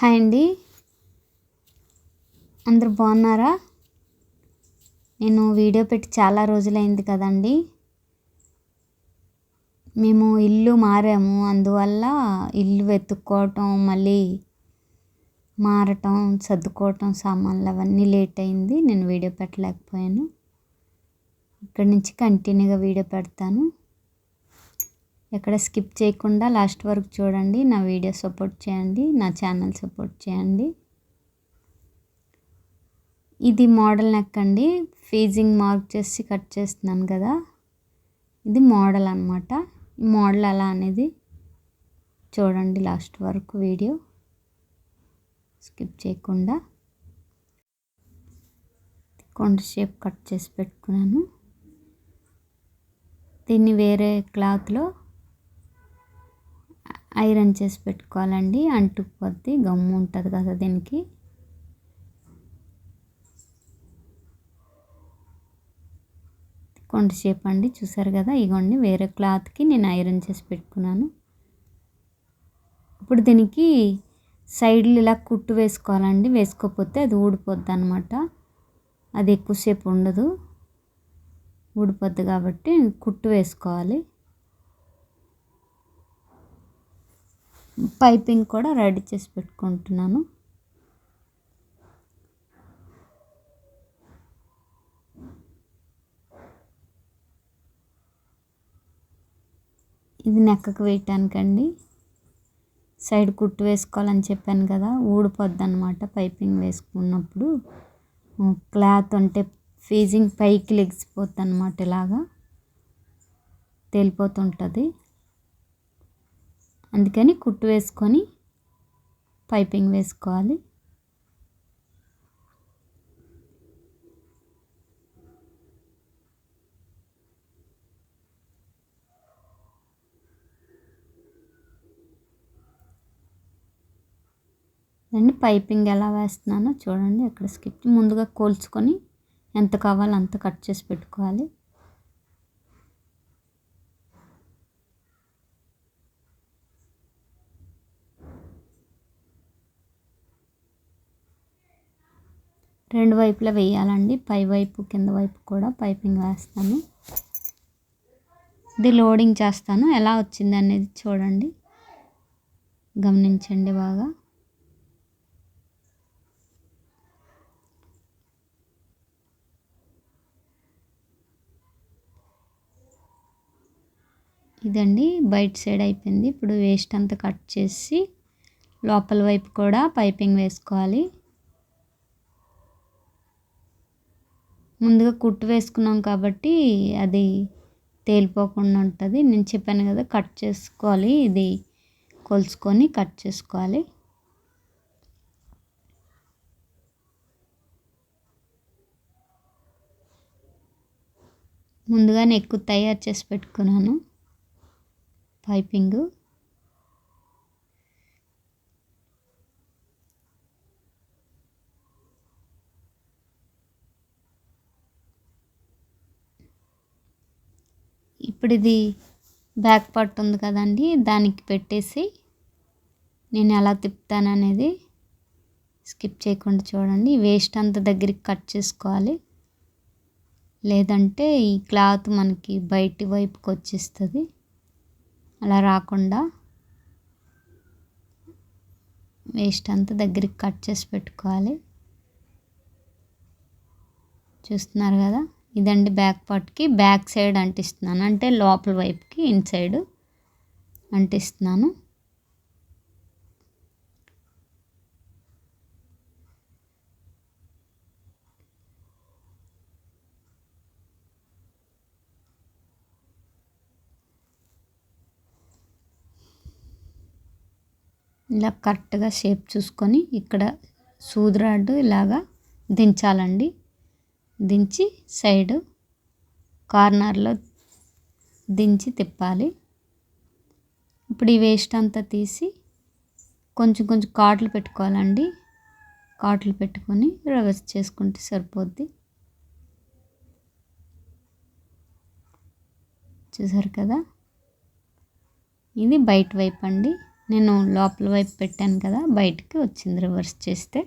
Hi అండి. అందరు బాగున్నారా? నేను వీడియో పెట్టి చాలా రోజులైంది కదండి. మేము ఇల్లు మారాము. అందువల్ల ఇల్లు వెతుక్కోవటం మళ్ళీ మారటం సర్దుకోవటం సామాన్లు అవన్నీ లేట్ అయింది. నేను వీడియో పెట్టలేకపోయాను. ఇక్కడి నుంచి కంటిన్యూగా వీడియో పెడతాను. ఎక్కడ స్కిప్ చేయకుండా లాస్ట్ వరకు చూడండి. నా వీడియో సపోర్ట్ చేయండి. నా ఛానల్ సపోర్ట్ చేయండి. ఇది మోడల్ నెక్ అండి. ఫీజింగ్ మార్క్ చేసి కట్ చేస్తున్నాను కదా. ఇది మోడల్ అనమాట ఈ మోడల్ అలా అనేది చూడండి లాస్ట్ వరకు వీడియో. స్కిప్ చేయకుండా. కొండ షేప్ కట్ చేసి పెట్టుకున్నాను. దీన్ని వేరే క్లాత్లో ఐరన్ చేసి పెట్టుకోవాలండి. అంటుకుపోద్ది గమ్ము ఉంటుంది కదా దీనికి. కొంతసేపు అండి చూసారు కదా? ఇగోండి వేరే క్లాత్కి నేను ఐరన్ చేసి పెట్టుకున్నాను. ఇప్పుడు దీనికి సైడ్లు ఇలా కుట్టు వేసుకోవాలండి. వేసుకోకపోతే అది ఊడిపోద్ది అనమాట అది ఎక్కువసేపు ఉండదు. ఊడిపోద్ది కాబట్టి కుట్టు వేసుకోవాలి. పైపింగ్ కూడా రెడీ చేసి పెట్టుకుంటున్నాను. ఇది నెక్కకు వేయటానికండి. సైడ్ కుట్టు వేసుకోవాలని చెప్పాను కదా ఊడిపోద్ది అనమాట పైపింగ్ వేసుకున్నప్పుడు. క్లాత్ అంటే ఫీజింగ్ పైకి లెగిసిపోద్ది అనమాట ఇలాగా. తేలిపోతుంటుంది. అందుకని కుట్టు వేసుకొని పైపింగ్ వేసుకోవాలి. అండి పైపింగ్ ఎలా వేస్తున్నానో చూడండి అక్కడ స్కిప్. ముందుగా కోల్చుకొని ఎంత కావాలో అంత కట్ చేసి పెట్టుకోవాలి. రెండు వైపులా వేయాలండి. పై వైపు కింద వైపు కూడా పైపింగ్ వేస్తాను. ఇది లోడింగ్ చేస్తాను. ఎలా వచ్చింది అనేది చూడండి. గమనించండి బాగా. ఇదండి బయట సైడ్ అయిపోయింది. ఇప్పుడు వేస్ట్ అంతా కట్ చేసి లోపల వైపు కూడా పైపింగ్ వేసుకోవాలి. ముందుగా కుట్టు వేసుకున్నాం కాబట్టి అది తేలిపోకుండా ఉంటుంది. నేను చెప్పాను కదా కట్ చేసుకోవాలి. ఇది కొలుచుకొని కట్ చేసుకోవాలి. ముందుగానే ఎక్కువ తయారు చేసి పెట్టుకున్నాను. పైపింగు. ఇప్పుడు ఇది బ్యాక్ పార్ట్ ఉంది కదండి దానికి పెట్టేసి నేను ఎలా తిప్పుతాననేది స్కిప్ చేయకుండా చూడండి. వేస్ట్ అంత దగ్గరికి కట్ చేసుకోవాలి. లేదంటే ఈ క్లాత్ మనకి బయటి వైపుకి వచ్చేస్తుంది. అలా రాకుండా వేస్ట్ అంతా దగ్గరికి కట్ చేసి పెట్టుకోవాలి. చూస్తున్నారు కదా? ఇదండి బ్యాక్ పార్ట్కి. బ్యాక్ సైడ్ అంటిస్తున్నాను. అంటే లోపల వైపుకి ఇన్సైడ్ అంటిస్తున్నాను. ఇలా కరెక్ట్గా షేప్ చూసుకొని ఇక్కడ సూదిరాడు ఇలాగా దించాలండి. దించి సైడు కార్నర్లో దించి తిప్పాలి. ఇప్పుడు ఈ వేస్ట్ అంతా తీసి కొంచెం కొంచెం కాట్లు పెట్టుకోవాలండి. కాట్లు పెట్టుకొని రివర్స్ చేసుకుంటే సరిపోద్ది. చూసారు కదా? ఇది బయట వైపు అండి. నేను లోపల వైపు పెట్టాను కదా బయటికి వచ్చింది రివర్స్ చేస్తే.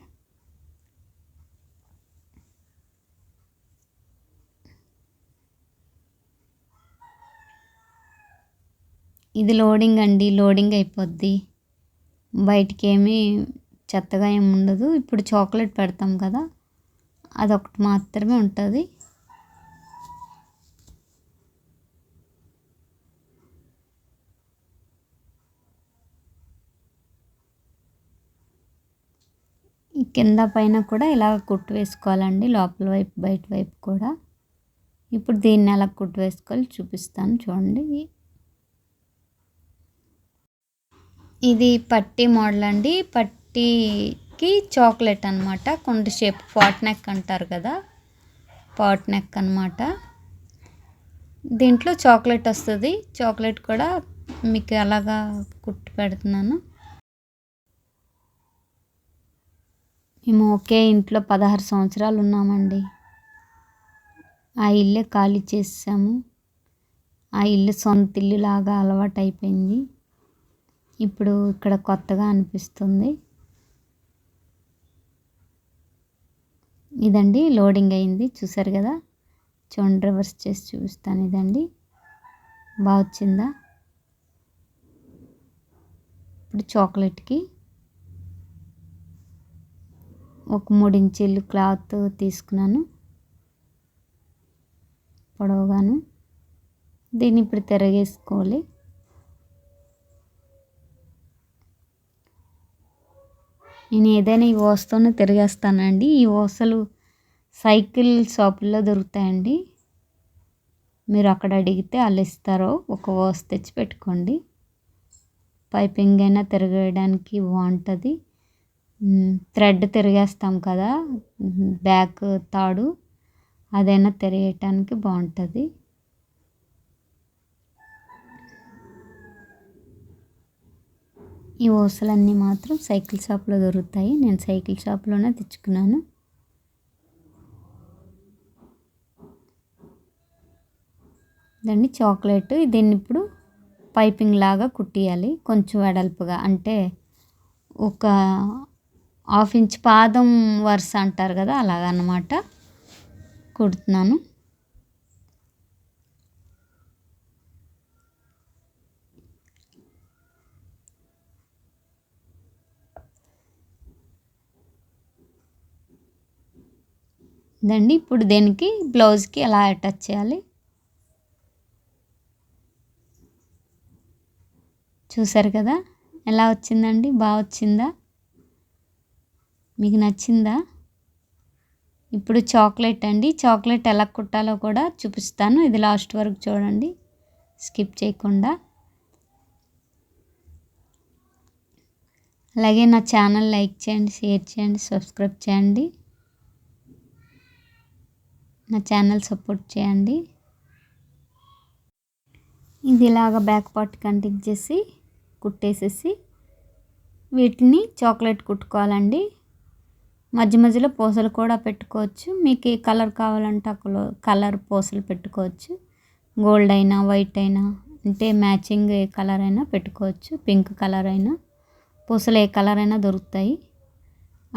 ఇది లోడింగ్ అండి లోడింగ్ అయిపోద్ది. బయటికి ఏమీ చెత్తగా ఏమి ఉండదు. ఇప్పుడు చాక్లెట్ పెడతాం కదా అదొకటి మాత్రమే ఉంటుంది. కింద పైన కూడా ఇలా కుట్టు వేసుకోవాలండి లోపల వైపు బయట వైపు కూడా. ఇప్పుడు దీన్ని ఎలా కుట్టు వేసుకోవాలి చూపిస్తాను చూడండి. ఇది పట్టీ మోడల్ అండి. పట్టీకి చాక్లెట్ అనమాట కొండ షేప్ పాట్ నెక్ అంటారు కదా. పాట్ నెక్ అనమాట దీంట్లో చాక్లెట్ వస్తుంది. చాక్లెట్ కూడా మీకు అలాగా కుట్టి పెడుతున్నాను. మేము ఒకే ఇంట్లో పదహారు సంవత్సరాలు ఉన్నామండి. ఆ ఇల్లే ఖాళీ చేసాము ఆ ఇల్లు సొంత ఇల్లు లాగా అలవాటు అయిపోయింది ఇప్పుడు ఇక్కడ కొత్తగా అనిపిస్తుంది. ఇదండి లోడింగ్ అయింది. చూసారు కదా? చూడండి రివర్స్ చేసి చూపిస్తాను ఇదండి. బాగా వచ్చిందా? ఇప్పుడు చాక్లెట్కి ఒక మూడు ఇంచీలు క్లాత్ తీసుకున్నాను. పొడవుగాను. దీన్ని ఇప్పుడు తిరగేసుకోవాలి. నేను ఏదైనా ఈ ఓస్తోనే తిరిగేస్తానండి. ఈ ఓసలు సైకిల్ షాపుల్లో దొరుకుతాయండి. మీరు అక్కడ అడిగితే వాళ్ళు ఇస్తారు. ఒక ఓస్ తెచ్చి పెట్టుకోండి పైపింగ్ అయినా తిరగడానికి బాగుంటుంది. థ్రెడ్ తిరిగేస్తాం కదా. బ్యాక్ తాడు. అదైనా తిరగటానికి బాగుంటుంది. ఈ ఊసలన్నీ మాత్రం సైకిల్ షాప్లో దొరుకుతాయి. నేను సైకిల్ షాప్లోనే తెచ్చుకున్నాను. దాన్ని చాక్లెట్ దీన్ని ఇప్పుడు పైపింగ్ లాగా కుట్టియాలి. కొంచెం వెడల్పుగా అంటే ఒక హాఫ్ ఇంచ్ పాదం వరుస అంటారు కదా అలాగనమాట కుడుతున్నాను. దండి ఇప్పుడు దేనికి? బ్లౌజ్కి ఎలా అటాచ్ చేయాలి? చూసారు కదా? ఎలా వచ్చిందండి? బాగా వచ్చిందా? మీకు నచ్చిందా? ఇప్పుడు చాక్లెట్ అండి. చాక్లెట్ ఎలా కుట్టాలో కూడా చూపిస్తాను. ఇది లాస్ట్ వరకు చూడండి. స్కిప్ చేయకుండా. అలాగే నా ఛానల్ లైక్ చేయండి షేర్ చేయండి సబ్స్క్రైబ్ చేయండి. నా ఛానల్ సపోర్ట్ చేయండి. ఇది ఇలాగ బ్యాక్ పార్ట్ కంటిక్ చేసి కుట్టేసేసి వీటిని చాక్లెట్ కుట్టుకోవాలండి. మధ్య మధ్యలో పూసలు కూడా పెట్టుకోవచ్చు. మీకు ఏ కలర్ కావాలంటే అక్కడ కలర్ పూసలు పెట్టుకోవచ్చు. గోల్డ్ అయినా వైట్ అయినా అంటే మ్యాచింగ్ ఏ కలర్ అయినా పెట్టుకోవచ్చు. పింక్ కలర్ అయినా. పూసలు ఏ కలర్ అయినా దొరుకుతాయి.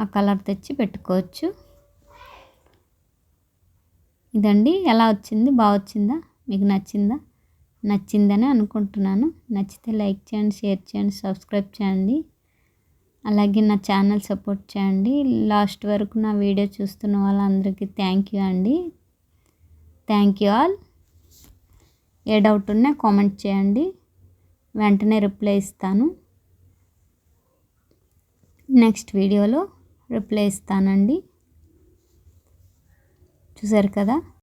ఆ కలర్ తెచ్చి పెట్టుకోవచ్చు. ఇదండి. ఎలా వచ్చింది? బాగా వచ్చిందా? మీకు నచ్చిందా? నచ్చిందని అనుకుంటున్నాను. నచ్చితే లైక్ చేయండి షేర్ చేయండి సబ్స్క్రైబ్ చేయండి. అలాగే నా ఛానల్ సపోర్ట్ చేయండి. లాస్ట్ వరకు నా వీడియో చూస్తున్న వాళ్ళందరికీ థ్యాంక్ యూ అండి. Thank you all. A doubt ఉన్నా కామెంట్ చేయండి. వెంటనే రిప్లై ఇస్తాను. నెక్స్ట్ వీడియోలో రిప్లై ఇస్తానండి. చూసారు కదా?